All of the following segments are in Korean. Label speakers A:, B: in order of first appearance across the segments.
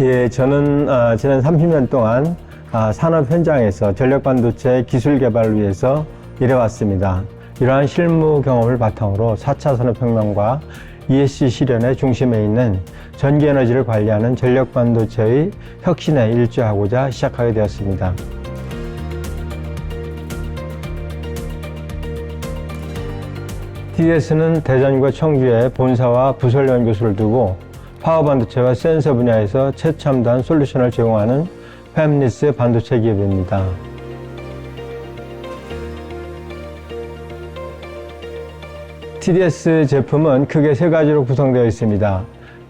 A: 예, 저는 어, 지난 30년 동안 아, 산업 현장에서 전력 반도체 기술 개발을 위해서 일해왔습니다. 이러한 실무 경험을 바탕으로 4차 산업혁명과 ESG 실현의 중심에 있는 전기 에너지를 관리하는 전력 반도체의 혁신에 일조하고자 시작하게 되었습니다. TDS는 대전과 청주에 본사와 부설 연구소를 두고 파워 반도체와 센서 분야에서 최첨단 솔루션을 제공하는 팹리스 반도체 기업입니다. TDS 제품은 크게 세 가지로 구성되어 있습니다.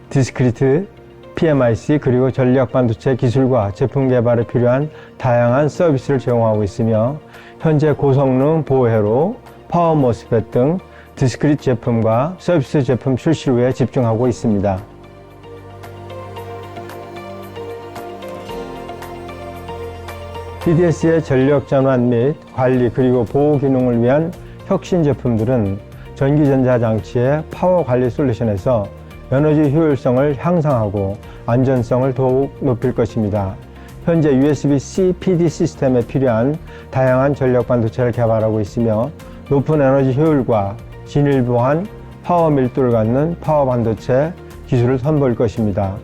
A: 디스크리트, PMIC 그리고 전력 반도체 기술과 제품 개발에 필요한 다양한 서비스를 제공하고 있으며 현재 고성능 보호회로 파워 모스펫 등 디스크리트 제품과 서비스 제품 출시 후에 집중하고 있습니다. TDS의 전력 전환 및 관리 그리고 보호 기능을 위한 혁신 제품들은 전기전자 장치의 파워 관리 솔루션에서 에너지 효율성을 향상하고 안전성을 더욱 높일 것입니다. 현재 USB-C PD 시스템에 필요한 다양한 전력 반도체를 개발하고 있으며 높은 에너지 효율과 진일보한 파워 밀도를 갖는 파워 반도체 기술을 선보일 것입니다.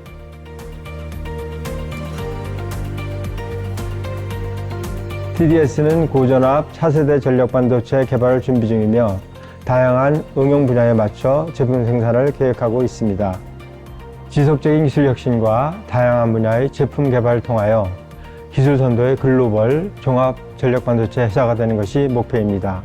A: TDS는 고전압 차세대 전력 반도체 개발을 준비 중이며 다양한 응용 분야에 맞춰 제품 생산을 계획하고 있습니다. 지속적인 기술 혁신과 다양한 분야의 제품 개발을 통하여 기술 선도의 글로벌 종합 전력 반도체 회사가 되는 것이 목표입니다.